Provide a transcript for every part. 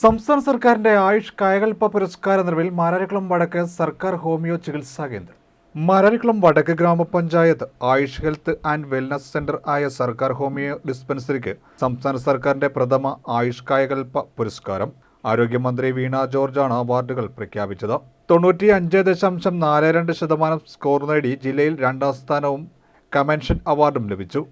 സംസ്ഥാന സർക്കാരിന്റെ ആയുഷ് കായകൽപ്പ പുരസ്കാര നിലവിൽ മാരാരിക്കുളം വടക്ക് സർക്കാർ ഹോമിയോ ചികിത്സാ കേന്ദ്രം. മാരാരിക്കുളം വടക്ക് ഗ്രാമപഞ്ചായത്ത് Ayush health and wellness centre ആയ സർക്കാർ ഹോമിയോ ഡിസ്പെൻസറിക്ക് സംസ്ഥാന സർക്കാരിന്റെ പ്രഥമ ആയുഷ് കായകൽപ്പ പുരസ്കാരം. ആരോഗ്യമന്ത്രി വീണ ജോർജാണ് അവാർഡുകൾ പ്രഖ്യാപിച്ചത്. തൊണ്ണൂറ്റി അഞ്ച് ദശാംശം നാല് രണ്ട് ശതമാനം സ്കോർ നേടി ജില്ലയിൽ രണ്ടാം സ്ഥാനവും കമൻഷൻ അവാർഡും ലഭിച്ചു.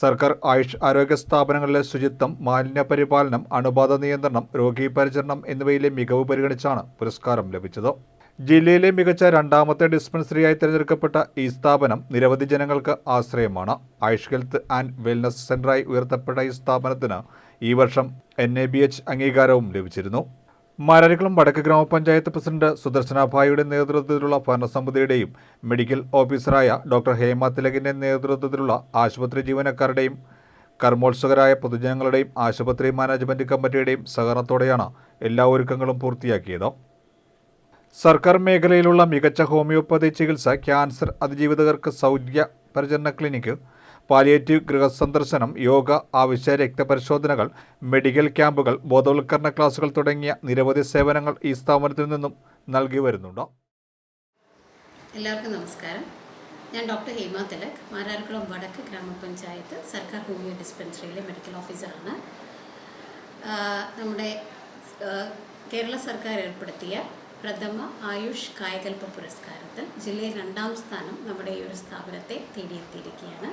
സർക്കാർ ആയുഷ് ആരോഗ്യ സ്ഥാപനങ്ങളിലെ ശുചിത്വം മാലിന്യ പരിപാലനം അണുബാധ നിയന്ത്രണം രോഗീ പരിചരണം എന്നിവയിലെ മികവ് പരിഗണിച്ചാണ് പുരസ്കാരം ലഭിച്ചത്. ജില്ലയിലെ മികച്ച രണ്ടാമത്തെ ഡിസ്പെൻസറിയായി തിരഞ്ഞെടുക്കപ്പെട്ട ഈ സ്ഥാപനം നിരവധി ജനങ്ങൾക്ക് ആശ്രയമാണ്. ആയുഷ് ഹെൽത്ത് ആൻഡ് വെൽനസ് സെന്ററായി ഉയർത്തപ്പെട്ട ഈ സ്ഥാപനത്തിന് ഈ വർഷം എൻ അംഗീകാരവും ലഭിച്ചിരുന്നു. മാരാരിക്കുളം വടക്ക് ഗ്രാമപഞ്ചായത്ത് പ്രസിഡന്റ് സുദർശനാഭായിയുടെ നേതൃത്വത്തിലുള്ള ഭരണസമിതിയുടെയും മെഡിക്കൽ ഓഫീസറായ ഡോക്ടർ ഹേമ തിലകിന്റെ നേതൃത്വത്തിലുള്ള ആശുപത്രി ജീവനക്കാരുടെയും കർമ്മോത്സുകരായ പൊതുജനങ്ങളുടെയും ആശുപത്രി മാനേജ്മെന്റ് കമ്മിറ്റിയുടെയും സഹകരണത്തോടെയാണ് എല്ലാ ഒരുക്കങ്ങളും പൂർത്തിയാക്കിയത്. സർക്കാർ മേഖലയിലുള്ള മികച്ച ഹോമിയോപ്പതി ചികിത്സ ക്യാൻസർ അതിജീവിതകർക്ക് സൗജന്യ പരിചരണ ക്ലിനിക്ക് പാലിയേറ്റീവ് ഗൃഹസന്ദർശനം യോഗ ആവശ്യ രക്തപരിശോധനകൾ മെഡിക്കൽ ക്യാമ്പുകൾ ബോധവൽക്കരണ ക്ലാസുകൾ തുടങ്ങിയ നിരവധി സേവനങ്ങൾ ഈ സ്ഥാപനത്തിൽ നിന്നും നൽകി വരുന്നുണ്ട്. എല്ലാവർക്കും നമസ്കാരം. ഞാൻ ഡോക്ടർ ഹേമ തിലക് മാരാർക്കുളം വടക്ക് ഗ്രാമപഞ്ചായത്ത് സർക്കാർ ഹോമിയോ ഡിസ്പെൻസറിയിലെ മെഡിക്കൽ ഓഫീസറാണ്. നമ്മുടെ കേരള സർക്കാർ ഏർപ്പെടുത്തിയ പ്രഥമ ആയുഷ് കായകൽപ്പ പുരസ്കാരത്തിൽ ജില്ലയിൽ രണ്ടാം സ്ഥാനം നമ്മുടെ ഈ ഒരു സ്ഥാപനത്തെ തേടിയെത്തിയിരിക്കുകയാണ്.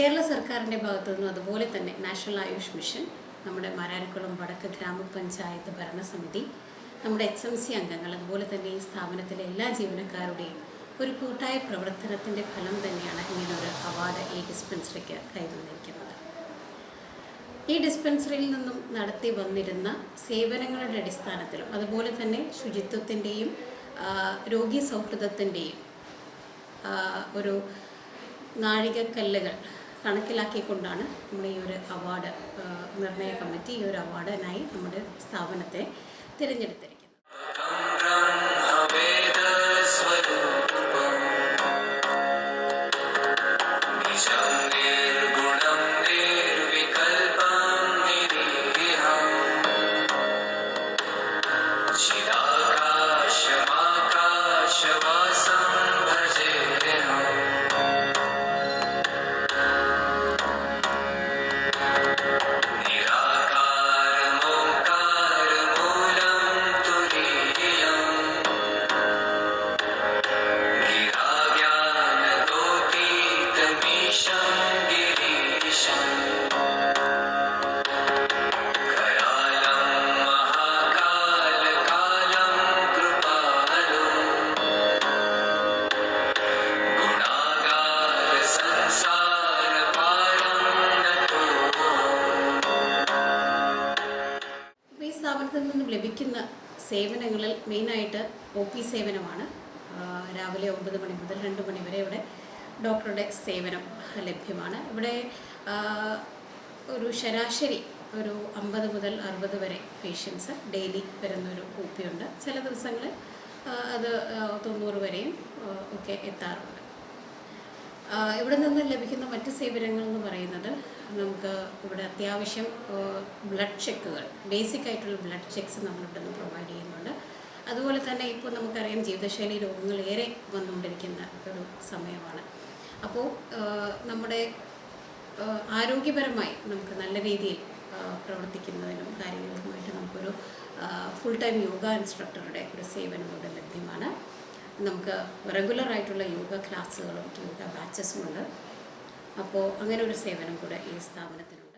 കേരള സർക്കാരിന്റെ ഭാഗത്തു നിന്നും അതുപോലെ തന്നെ നാഷണൽ ആയുഷ് മിഷൻ നമ്മുടെ മാരാരിക്കുളം വടക്ക് ഗ്രാമപഞ്ചായത്ത് ഭരണസമിതി നമ്മുടെ എച്ച് എം സി അംഗങ്ങൾ അതുപോലെ തന്നെ ഈ സ്ഥാപനത്തിലെ എല്ലാ ജീവനക്കാരുടെയും ഒരു കൂട്ടായ പ്രവർത്തനത്തിന്റെ ഫലം തന്നെയാണ് ഇങ്ങനൊരു അവാർഡ് ഈ ഡിസ്പെൻസറിക്ക് കൈവന്നിരിക്കുന്നത് ഈ ഡിസ്പെൻസറിയിൽ നിന്നും നടത്തി വന്നിരുന്ന സേവനങ്ങളുടെ അടിസ്ഥാനത്തിലും അതുപോലെ തന്നെ ശുചിത്വത്തിന്റെയും രോഗി സൗഹൃദത്തിന്റെയും ഒരു നാഴികക്കല്ലുകൾ കണക്കിലാക്കിക്കൊണ്ടാണ് നമ്മൾ ഈ ഒരു അവാർഡ് നിർണയ കമ്മിറ്റി ഈ ഒരു അവാർഡിനായി നമ്മുടെ സ്ഥാപനത്തെ തിരഞ്ഞെടുത്തിരിക്കുന്നത് സ്ഥാപനത്തിൽ നിന്നും ലഭിക്കുന്ന സേവനങ്ങളിൽ മെയിനായിട്ട് ഒ പി സേവനമാണ്. രാവിലെ ഒമ്പത് മണി മുതൽ രണ്ട് മണി വരെ ഇവിടെ ഡോക്ടറുടെ സേവനം ലഭ്യമാണ്. ഇവിടെ ഒരു ശരാശരി ഒരു അമ്പത് മുതൽ അറുപത് വരെ പേഷ്യൻസ് ഡെയിലി വരുന്നൊരു ഒ പി ഉണ്ട്. ചില ദിവസങ്ങളിൽ അത് തൊണ്ണൂറ് വരെയും ഒക്കെ എത്താറുണ്ട്. ഇവിടെ നിന്ന് ലഭിക്കുന്ന മറ്റ് സേവനങ്ങൾ എന്ന് പറയുന്നത് നമുക്ക് ഇവിടെ അത്യാവശ്യം ബ്ലഡ് ചെക്കുകൾ ബേസിക് ആയിട്ടുള്ള ബ്ലഡ് ചെക്ക്സ് നമ്മളിവിടെ നിന്ന് പ്രൊവൈഡ് ചെയ്യുന്നുണ്ട്. അതുപോലെ തന്നെ ഇപ്പോൾ നമുക്കറിയാം ജീവിതശൈലി രോഗങ്ങൾ ഏറെ വന്നുകൊണ്ടിരിക്കുന്ന ഒരു സമയമാണ്. അപ്പോൾ നമ്മുടെ ആരോഗ്യപരമായി നമുക്ക് നല്ല രീതിയിൽ പ്രവർത്തിക്കുന്നതിനും കാര്യങ്ങൾക്കുമായിട്ട് നമുക്കൊരു ഫുൾ ടൈം യോഗ ഇൻസ്ട്രക്ടറുടെ ഒരു സേവനം ഇവിടെ ലഭ്യമാണ്. നമുക്ക് റെഗുലർ ആയിട്ടുള്ള യോഗ ക്ലാസ്സുകളും യോഗ ബാച്ചസും ഉണ്ട്. അപ്പോൾ അങ്ങനെ ഒരു സേവനം കൂടെ ഈ സ്ഥാപനത്തിനുണ്ട്.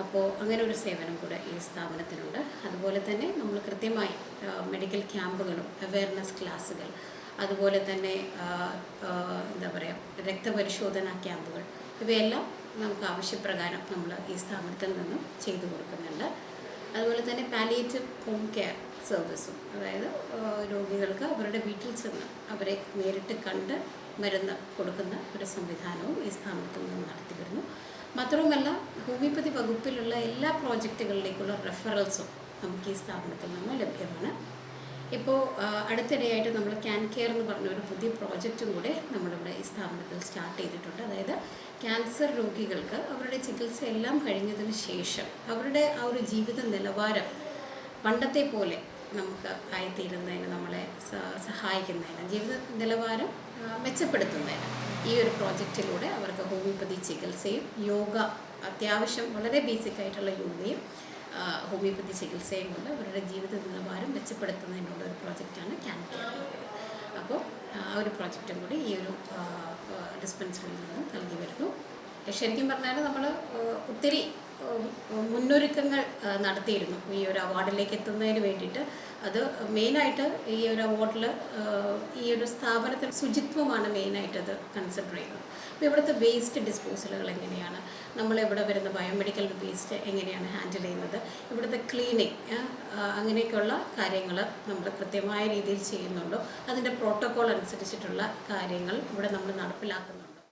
അപ്പോൾ അങ്ങനെ ഒരു സേവനം കൂടെ ഈ സ്ഥാപനത്തിനുണ്ട്. അതുപോലെ തന്നെ നമ്മൾ കൃത്യമായി മെഡിക്കൽ ക്യാമ്പുകളും അവയർനെസ് ക്ലാസ്സുകൾ അതുപോലെ തന്നെ എന്താ പറയുക രക്തപരിശോധന ക്യാമ്പുകൾ ഇവയെല്ലാം നമുക്ക് ആവശ്യപ്രകാരം നമ്മൾ ഈ സ്ഥാപനത്തിൽ നിന്നും ചെയ്തു കൊടുക്കുന്നുണ്ട്. അതുപോലെ തന്നെ പാലിയേറ്റീവ് ഹോം കെയർ സർവീസും അതായത് രോഗികൾക്ക് അവരുടെ വീട്ടിൽ ചെന്ന് അവരെ നേരിട്ട് കണ്ട് മരുന്ന് കൊടുക്കുന്ന ഒരു സംവിധാനവും ഈ സ്ഥാപനത്തിൽ നിന്ന് നടത്തി വരുന്നു. മാത്രവുമല്ല ഹോമിയോപ്പതി വകുപ്പിലുള്ള എല്ലാ പ്രോജക്റ്റുകളിലേക്കുള്ള റെഫറൽസും നമുക്ക് ഈ സ്ഥാപനത്തിൽ നിന്ന് ലഭ്യമാണ്. ഇപ്പോൾ അടുത്തിടെയായിട്ട് നമ്മൾ ക്യാൻ കെയർ എന്ന് പറഞ്ഞ ഒരു പുതിയ പ്രോജക്റ്റും കൂടെ നമ്മളിവിടെ ഈ സ്ഥാപനത്തിൽ സ്റ്റാർട്ട് ചെയ്തിട്ടുണ്ട്. അതായത് ക്യാൻസർ രോഗികൾക്ക് അവരുടെ ചികിത്സ എല്ലാം കഴിഞ്ഞതിന് ശേഷം അവരുടെ ആ ഒരു ജീവിത നിലവാരം പണ്ടത്തെ പോലെ നമുക്ക് ആയിത്തീരുന്നതിന് നമ്മളെ സഹായിക്കുന്നതിന് ജീവിത നിലവാരം മെച്ചപ്പെടുത്തുന്നതിന് ഈ ഒരു പ്രോജക്റ്റിലൂടെ അവർക്ക് ഹോമിയോപ്പതി ചികിത്സയും യോഗ അത്യാവശ്യം വളരെ ബേസിക് ആയിട്ടുള്ള യോഗയും ഹോമിയോപ്പതി ചികിത്സയും കൊണ്ട് അവരുടെ ജീവിത നിലവാരം മെച്ചപ്പെടുത്തുന്നതിനുള്ള ഒരു പ്രോജക്റ്റാണ് ക്യാൻ കെയർ അപ്പോൾ ആ ഒരു പ്രോജക്റ്റും കൂടി ഈ ഒരു ഡിസ്പെൻസറിയിൽ നിന്നും നൽകി വരുന്നു. ശരിക്കും പറഞ്ഞാൽ നമ്മൾ ഒത്തിരി മുന്നൊരുക്കങ്ങൾ നടത്തിയിരുന്നു. ഈ ഒരു അവാർഡിലേക്ക് എത്തുന്നതിന് വേണ്ടിയിട്ട്. അത് മെയിനായിട്ട് ഈ ഒരു അവാർഡിൽ ഈ ഒരു സ്ഥാപനത്തിൽ ശുചിത്വമാണ് മെയിനായിട്ട് അത് കൺസിഡർ ചെയ്യുന്നത്. അപ്പോൾ ഇവിടുത്തെ വേസ്റ്റ് ഡിസ്പോസലുകൾ എങ്ങനെയാണ്? നമ്മൾ ഇവിടെ വരുന്ന ബയോമെഡിക്കൽ വേസ്റ്റ് എങ്ങനെയാണ് ഹാൻഡിൽ ചെയ്യുന്നത്? ഇവിടുത്തെ ക്ലീനിങ് അങ്ങനെയൊക്കെയുള്ള കാര്യങ്ങൾ നമ്മൾ കൃത്യമായ രീതിയിൽ ചെയ്യുന്നുണ്ടോ. അതിന്റെ പ്രോട്ടോകോൾ അനുസരിച്ചിട്ടുള്ള കാര്യങ്ങൾ ഇവിടെ നമ്മൾ നടപ്പിലാക്കുന്നു